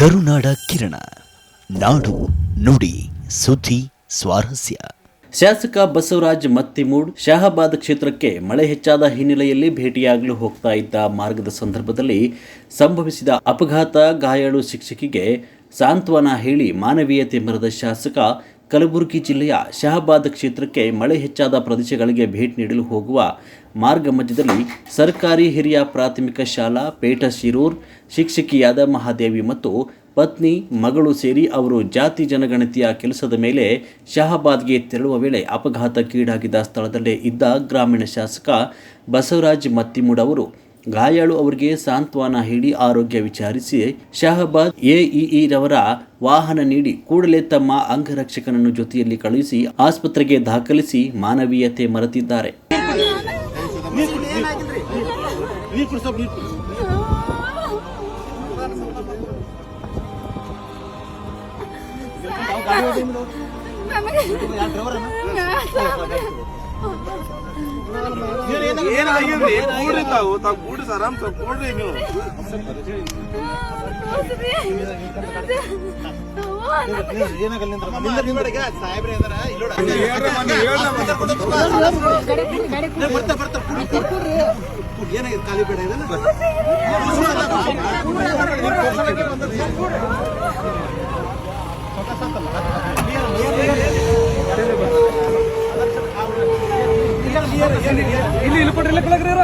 ಕರುನಾಡ ಕಿರಣ. ನಾಡು ನುಡಿ, ಸುದ್ದಿ, ಸ್ವಾರಸ್ಯ. ಶಾಸಕ ಬಸವರಾಜ್ ಮತ್ತಿಮೂಡ್ ಶಹಾಬಾದ್ ಕ್ಷೇತ್ರಕ್ಕೆ ಮಳೆ ಹೆಚ್ಚಾದ ಹಿನ್ನೆಲೆಯಲ್ಲಿ ಭೇಟಿಯಾಗಲು ಹೋಗ್ತಾ ಇದ್ದ ಮಾರ್ಗದ ಸಂದರ್ಭದಲ್ಲಿ ಸಂಭವಿಸಿದ ಅಪಘಾತ ಗಾಯಾಳು ಶಿಕ್ಷಕಿಗೆ ಸಾಂತ್ವನ ಹೇಳಿ ಮಾನವೀಯತೆ ಮರದ ಶಾಸಕ ಕಲಬುರಗಿ ಜಿಲ್ಲೆಯ ಶಹಬಾದ್ ಕ್ಷೇತ್ರಕ್ಕೆ ಮಳೆ ಹೆಚ್ಚಾದ ಪ್ರದೇಶಗಳಿಗೆ ಭೇಟಿ ನೀಡಲು ಹೋಗುವ ಮಾರ್ಗ ಮಧ್ಯದಲ್ಲಿ ಸರ್ಕಾರಿ ಹಿರಿಯ ಪ್ರಾಥಮಿಕ ಶಾಲಾ, ಪೇಟ ಶಿರೂರ್, ಶಿಕ್ಷಕಿಯಾದ ಮಹಾದೇವಿ ಮತ್ತು ಪತ್ನಿ, ಮಗಳು ಸೇರಿ ಅವರು ಜಾತಿ ಜನಗಣತಿಯ ಕೆಲಸದ ಮೇಲೆ ಶಹಾಬಾದ್ಗೆ ತೆರಳುವ ವೇಳೆ ಅಪಘಾತಕ್ಕೀಡಾಗಿದ್ದ ಸ್ಥಳದಲ್ಲೇ ಇದ್ದ ಗ್ರಾಮೀಣ ಶಾಸಕ ಬಸವರಾಜ್ ಮತ್ತಿಮೂಡ್ ಅವರು ಗಾಯಾಳು ಅವರಿಗೆ ಸಾಂತ್ವನ ಹೇಳಿ ಆರೋಗ್ಯ ವಿಚಾರಿಸಿ ಶಹಬಾದ್ ಎಇಇ ರವರ ವಾಹನ ನೀಡಿ ಕೂಡಲೇ ತಮ್ಮ ಅಂಗರಕ್ಷಕನನ್ನು ಜೊತೆಯಲ್ಲಿ ಕಳುಹಿಸಿ ಆಸ್ಪತ್ರೆಗೆ ದಾಖಲಿಸಿ ಮಾನವೀಯತೆ ಮರೆತಿದ್ದಾರೆ ಏನಾಗಿದ್ರಿ ಕೂಡ್ರಿ ತಾವು ತಾವು ಕೂಡ್ರಿ ಸರ್ ಆರಾಮ್ ಕೂಡ್ರಿ ನೀವು. ಏನಾಗಿದೆ? ಖಾಲಿ ಬೇಡ ಇದನ್ನ ಇಲ್ಲಿ ಇಲ್ಲಿ ಕೊಡ್ರಿ ಇಲ್ಲ ಕೆಳಗ್ರಿ ಏನಾಗಿಲ್ಲ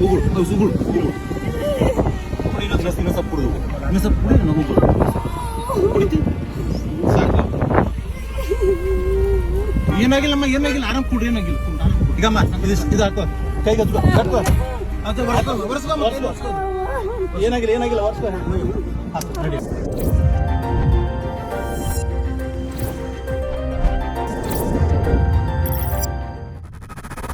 ಅಮ್ಮ ಸುಗುಳು ಸುಗುಳು ಕುಡಿ ಇನ್ನೊಂದು ಗ್ಲಾಸ್ ಇನ್ನೊಂದು ಸ್ವಲ್ಪ ಕುಡಿದು ಇನ್ನೊಂದು ಸ್ವಲ್ಪ ಕುಡಿ ನಾವು ಹೋಗುಳು ಕುಡಿತಿ ಸಾಕು ಏನಾಗಿಲ್ಲಮ್ಮ ಏನಾಗಿಲ್ಲ ಆರಾಮ್ ಕುಡ್ರಿ ಏನಾಗಿಲ್ಲ. ಈಗಮ್ಮ ಇದು ಇದು ಹಾಕೋ ಕೈಗೆ ಹಚ್ಕೋ ಕಟ್ಕೋ. ಏನಾಗಿಲ್ಲ ಏನಾಗಿಲ್ಲ